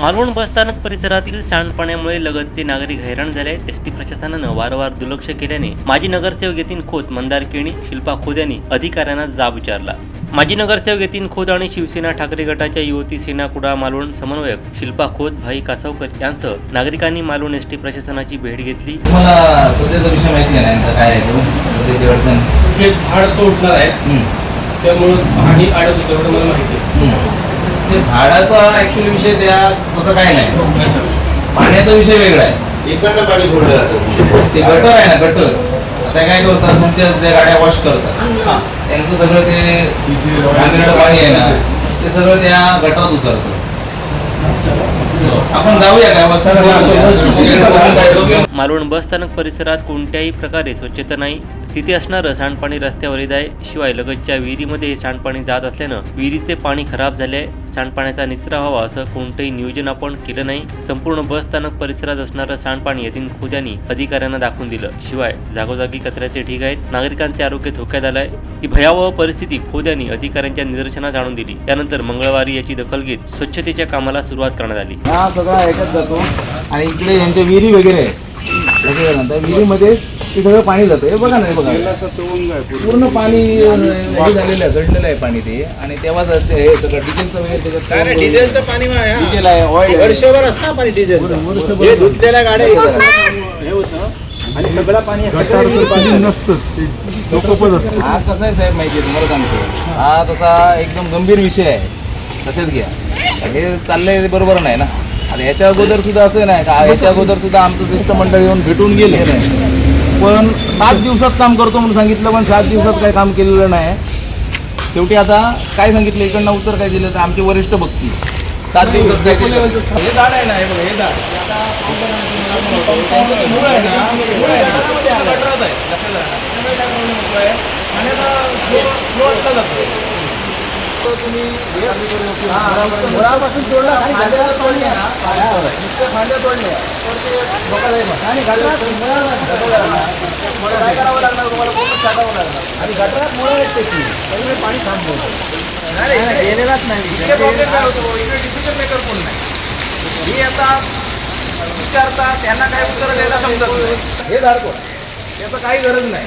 मालवण बसस्थानक परिसरातील सांडपाण्यामुळे लगतचे नागरिक हैराण झाले. आहेत एस टी प्रशासनानं वारंवार दुर्लक्ष केल्याने माजी नगरसेवक येथील खोत मंदार केणी शिल्पा खोत यांनी अधिकाऱ्यांना जाब विचारला. माजी नगरसेवक येथील खोत आणि शिवसेना ठाकरे गटाच्या युवती सेना कुडा मालवण समन्वयक शिल्पा खोत भाई कासावकर यांसह नागरिकांनी मालवण एस टी प्रशासनाची भेट घेतली. तुम्हाला सध्याचा विषय माहिती आहे ना यांचा काय आहे तो? सध्याची अडचण. ते झाड तोडणार आहे हम्म. त्यामुळं पाणी अडत होतं एवढं मला माहिती ते झाडाचा ऍक्च्युली विषय त्या तसं काय नाही. पाण्याचा विषय वेगळा आहे. इकडनं पाणी सोडलं जातं. ते गटर आहे ना गटर. आता काय करतात तुमच्या ज्या गाड्या वॉश करतात त्यांचं सगळं ते घाणेरडं पाणी आहे ना ते सगळं त्या गटारात उतरतं. आपण जाऊया काय वस्ताला मालवण बसस्थानक परिसरात कोणत्याही प्रकारे स्वच्छता नाही. तिथे असणारं सांडपाणी रस्त्यावर येत आहे. शिवाय लगतच्या विहिरीमध्ये सांडपाणी जात असल्यानं विहिरीचे पाणी खराब झाले. आहे सांडपाण्याचा निचरा व्हावा असं कोणतंही नियोजन आपण केलं नाही. संपूर्ण बसस्थानक परिसरात असणारं सांडपाणी येथील खोद्यांनी अधिकाऱ्यांना दाखवून दिलं. शिवाय जागोजागी कचऱ्याचे ढीग आहेत. नागरिकांचे आरोग्य धोक्यात आलंय. ही भयावह परिस्थिती खोद्यांनी अधिकाऱ्यांच्या निदर्शनास आणून दिली. त्यानंतर मंगळवारी याची दखल घेत स्वच्छतेच्या कामाला सुरुवात करण्यात आली. सगळा जातो. आणि इकडे यांच्या विहिरी वगैरे. विहिरीमध्ये ते सगळं पाणी जातं. हे बघा ना बघा. पूर्ण. पाणी हे झालेलं आहे गडलेलं आहे पाणी ते. आणि तेव्हा जर ते हे सगळं डिझेलचं वगैरे त्याच्यात डिझेलचं पाणी डिझेल आहे ऑइल आहे. वर्षभर असतं पाणी डिझेल हे धुतलेल्या गाड्या हे होतं. आणि सगळं पाणी हा कसा आहे साहेब माहिती आहे तुम्हाला सांगतो. हा तसा एकदम गंभीर विषय आहे. लक्षात घ्या. हे चाललंय ते बरोबर नाही ना. आता याच्या अगोदर सुद्धा असं नाही का याच्या अगोदर सुद्धा आमचं शिष्टमंडळ येऊन भेटून गेले. पण सात दिवसात काम करतो म्हणून सांगितलं पण सात दिवसात काही काम केलेलं नाही. शेवटी आता काय सांगितलं इकडनं उत्तर काय दिलं तर आमचे वरिष्ठ बघतील सात दिवसात काय केलं? हे झाड आहे ना हे बघा हे झाड. आहे मुळापासून तोडला आणि फांद्या तोडल्या. आणि गटारात. मग काय करावं लागणार तुम्हाला? पूर्ण छाटावं लागणार. आणि गटारात मुळं आहेत त्याची. त्यामुळे पाणी नाही गेलेलाच नाही. इथे प्रॉब्लेम काय होतो. इथे डिसिजन मेकर कोण नाही. ही आता विचारता त्यांना काय उत्तर द्यायला समजत. हे झाड कोण? त्याचं काही गरज नाही.